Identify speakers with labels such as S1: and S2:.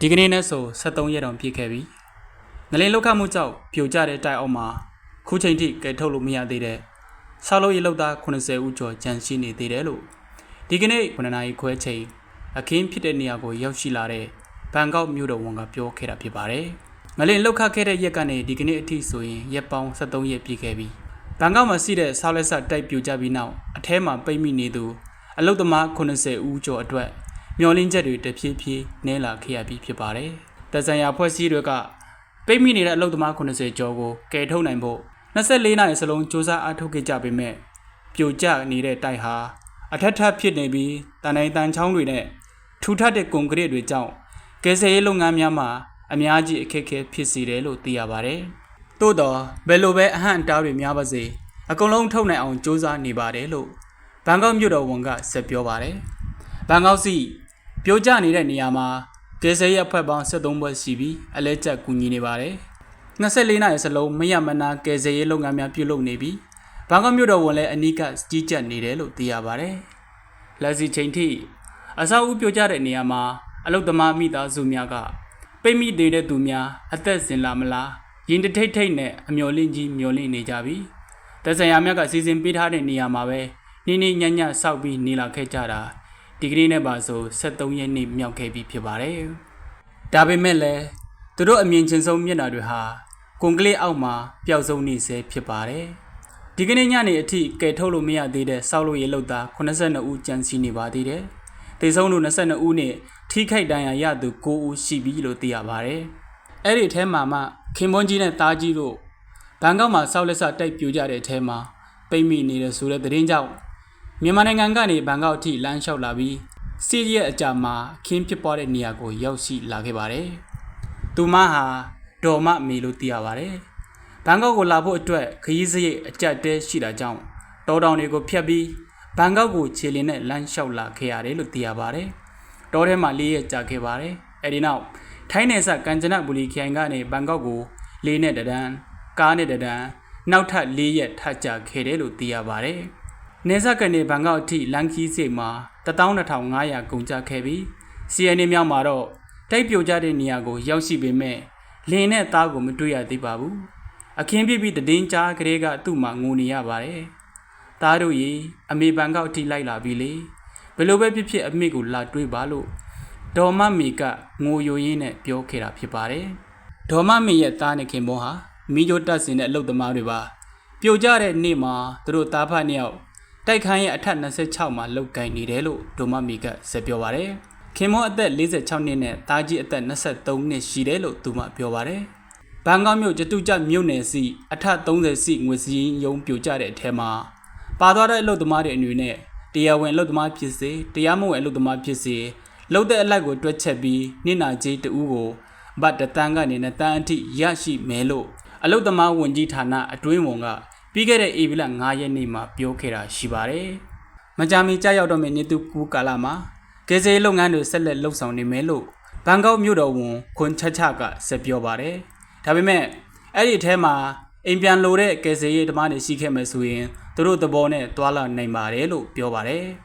S1: ဒီကနေ့နဲ့ဆို73ရက်တောင်ပြည့်ခဲ့ပြီငလင်လောက်ခတ်မှုကြောင့်ပြိုကျတဲ့တိုက်အောက်မှာခုချိန်ထိကယ်ထုတ်လို့မရသေးတဲ့ဆောက်လုပ်ရေးလုပ်သား80ဦးကျော်ကြန့်ရှိနေသေးတယ်လို့ဒီကနေ့9နာရီခွဲချိန်အခင်းဖြစ်တဲ့နေရာကိုရောက်ရှိလာတဲ့ဘန်ကောက်မြို့တော်ဝန်ကပြောခဲ့တာဖြစ်ပါတယ်ငလင်လောက်ခတ်ခဲ့တဲ့ရက်ကနေဒီကနေ့အထိဆိုရင်ရက်ပေါင်း73ရက်ပြည့်ခဲ့ပြီဘန်ကောက်မှာရှိတဲ့ဆောက်လက်ဆက်တိုက်ပြိုကျပြီးနောက်အထဲမှာပိတ်မိနေသူအလုတ်သမား80ဦးကျော်အတွက် မျောလင်းချက်တွေတဖြည်းဖြည်းနည်းလာခဲ့ရပြီးဖြစ်ပါတယ်။တဆန်ရဖွဲ့စည်းတွေကပိတ်မိနေတဲ့အလုပ်သမား80ကျော်ကိုကယ်ထုတ်နိုင်ဖို့24နာရီစလုံးစူးစမ်းအားထုတ်ခဲ့ကြပေမဲ့ပြိုကျနေတဲ့တိုက်ဟာအထက်ထပ်ဖြစ်နေပြီးတန်တိုင်းတန်ချောင်းတွေနဲ့ထူထပ်တဲ့ကွန်ကရစ်တွေကြောင့်ကယ်ဆယ်ရေးလုပ်ငန်းများမှာအများကြီးအခက်အခဲဖြစ်စေတယ်လို့သိရပါတယ်။သို့တော့ဘယ်လိုပဲအဟန့်အတားတွေများပါစေအကုန်လုံးထုတ်နိုင်အောင်စူးစမ်းနေပါတယ်လို့ဘန်ကောက်မြို့တော်ဝန်ကဆက်ပြောပါတယ်။ဘန်ကောက်စီ ပြိုကျနေတဲ့နေရာမှာကယ်ဆယ်ရေးအဖွဲ့ပေါင်း73ဘွဲ့ရှိပြီးအလဲကျကူညီနေပါတယ်။24နာရီစလုံးမရမနာကယ်ဆယ်ရေးလုပ်ငန်းများပြုလုပ်နေပြီးဘန်ကောက်မြို့တော်ဝန်လည်းအနီးကကြီးကြပ်နေတယ်လို့သိရပါတယ်။လက်စီချိန်ထိအဆောက်အဦပြိုကျတဲ့နေရာမှာအလုတ်သမားမိသားစုများကပိတ်မိသေးတဲ့သူများအသက်စင်လာမလားရင်တထိတ်ထိတ်နဲ့အမျော်လင့်ကြီးမျော်လင့်နေကြပြီ။သက်ဆိုင်ရာများကစီစဉ်ပေးထားတဲ့နေရာမှာပဲနေနေညံ့ညံ့စောက်ပြီးနေလာခဲ့ကြတာ ဒီကနေ့နဲ့ပါဆို73ရက်နေ့မြောက်ခဲ့ပြီဖြစ်ပါတယ်။ဒါပေမဲ့လည်းသူတို့အမြင်ချင်းဆုံးမျက်နှာတွေဟာကွန်ကလစ်အောက်မှာပျောက်ဆုံးနေဆဲဖြစ်ပါတယ်။ဒီကနေ့ညနေအထိကယ်ထုတ်လို့မရသေးတဲ့စောက်လို့ရေလုတ်သား82ဦးကြန့်စီနေပါသေးတယ်။တေဆုံးသူ22ဦးနဲ့ထိခိုက်ဒဏ်ရာရသူ9ဦးရှိပြီလို့သိရပါတယ်။အဲ့ဒီထဲမှာမှခင်မွန်းကြီးနဲ့တားကြီးတို့ဘန်ကောက်မှာစောက်လက်စတိုက်ပြူကြတဲ့အထဲမှာပိတ်မိနေတဲ့ဆိုတဲ့သတင်းကြောင့် မြန်မာနိုင်ငံကနေဘန်ကောက်အထိလမ်းလျှောက်လာပြီးစီးရီးရဲ့အကြမှာခင်းဖြစ်ပွားတဲ့နေရာကိုရောက်ရှိလာခဲ့ပါတယ်။သူမဟာဒေါ်မမီလို့သိရပါတယ်။ဘန်ကောက်ကိုလာဖို့အတွက်ခရီးစရိတ်အကြက်တဲရှိတာကြောင့်တောတောင်တွေကိုဖျက်ပြီးဘန်ကောက်ကိုခြေလင်းနဲ့လမ်းလျှောက်လာခဲ့ရတယ်လို့သိရပါတယ်။တောထဲမှာလေးရက်ကြာခဲ့ပါတယ်။အဲဒီနောက်ထိုင်းနယ်စပ်ကမ်ချနဘူရီခိုင်ကနေဘန်ကောက်ကိုလေးနဲ့တဒန်းကားနဲ့တဒန်းနောက်ထပ်၄ရက်ထပ်ကြာခဲ့တယ်လို့သိရပါတယ်။ နေဆက်ကနေဘန်ကောက်အထိလန်ကီးစိတ်မှာ12500ကုန်ကျခဲ့ပြီး CNA မြောက်မှာတော့တိုက်ပြိုကျတဲ့နေရာကိုရောက်ရှိပေမဲ့လင်းနဲ့သားကိုမတွေ့ရသေးပါဘူးအခင်းပြပြီးတည်င်းကြားကလေးကသူ့မှာငိုနေရပါတယ်သားတို့ရေအမေဘန်ကောက်အထိလိုက်လာပြီလေဘယ်လိုပဲဖြစ်ဖြစ်အမေကိုလာတွေးပါလို့ဒေါ်မမီကငိုယိုရင်းနဲ့ပြောခဲ့တာဖြစ်ပါတယ်ဒေါ်မမီရဲ့သားနဲ့ခင်မောဟာမိကြိုတက်စင်တဲ့အလုပ်သမားတွေပါပြိုကျတဲ့နေ့မှာသူတို့သားဖတ်နှစ်ယောက် တိုက်ခန်းရဲ့အထက်26မှာလောက်ကင်နေတယ်လို့ဒိုမမီကဆက်ပြောပါတယ်။ခင်မောအသက်46နှစ်နဲ့တားကြီးအသက်23နှစ်ရှိတယ်လို့သူမပြောပါတယ်။ဘန်ကောက်မြို့ကျတူကျမြို့နယ်စီအထက်30စီငွေစည်းရုံပြိုကျတဲ့အထက်မှာပါသွားတဲ့အလုပ်သမားတွေအနေနဲ့တရားဝင်အလုပ်သမားဖြစ်စေတရားမဝင်အလုပ်သမားဖြစ်စေလုပ်တဲ့အလိုက်ကိုတွက်ချက်ပြီးနှိနာကြီးတူကိုဘတ်တတန်းကနေနဲ့တန်းအထိရရှိမယ်လို့အလုပ်သမားဝန်ကြီးဌာနအတွင်းဝန်က ပြီးခဲ့တဲ့ဧပြီလ9ရက်နေ့မှာပြောခဲ့တာရှိပါတယ်။မကြာမီကြာရောက်တော့မယ့်နေသူကူကာလာမှာကယ်ဆယ်လုပ်ငန်းတွေဆက်လက်လှုပ်ဆောင်နေမယ်လို့ဘန်ကောက်မြို့တော်ဝန်ခွန်ချချကဆက်ပြောပါတယ်။ဒါပေမဲ့အဲ့ဒီအထဲမှာအိမ်ပြန်လိုတဲ့ကယ်ဆယ်ရေးဓမ္မတွေရှိခဲ့မယ်ဆိုရင်သူတို့သဘောနဲ့တွာလာနိုင်ပါတယ်လို့ပြောပါတယ်။